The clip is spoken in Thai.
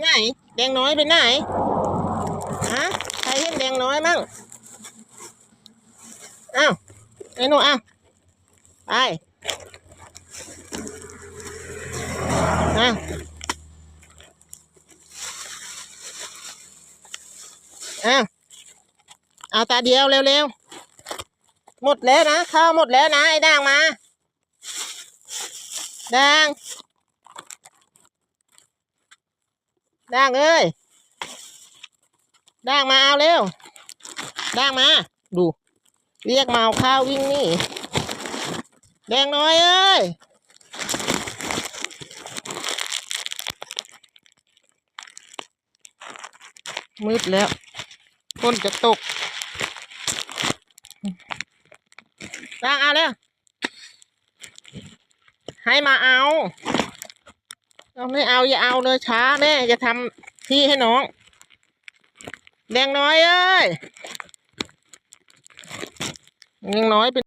ไหน แดงน้อยไปไหนฮะใครเห็นแดงน้อยมั่งอ้าวไอ้หนูอ้าวไปอ้าวอ้าวเอาตาเดียวเร็วๆหมดแล้วนะข้าวหมดแล้วนะไอ้ด่างมาด่าง ด่างเอ้ยด่างมาเอาเร็วด่างมา ดู เรียกมาเอาข้าววิ่งนี่ แดงน้อยเอ้ยมืดแล้วฝนจะตกด่างเอาเร็วให้มาเอา เอาไม่เอาอย่าเอาเลยช้าแม่จะทำที่ให้น้อง แดงน้อยเอ้ยยังน้อยเป็น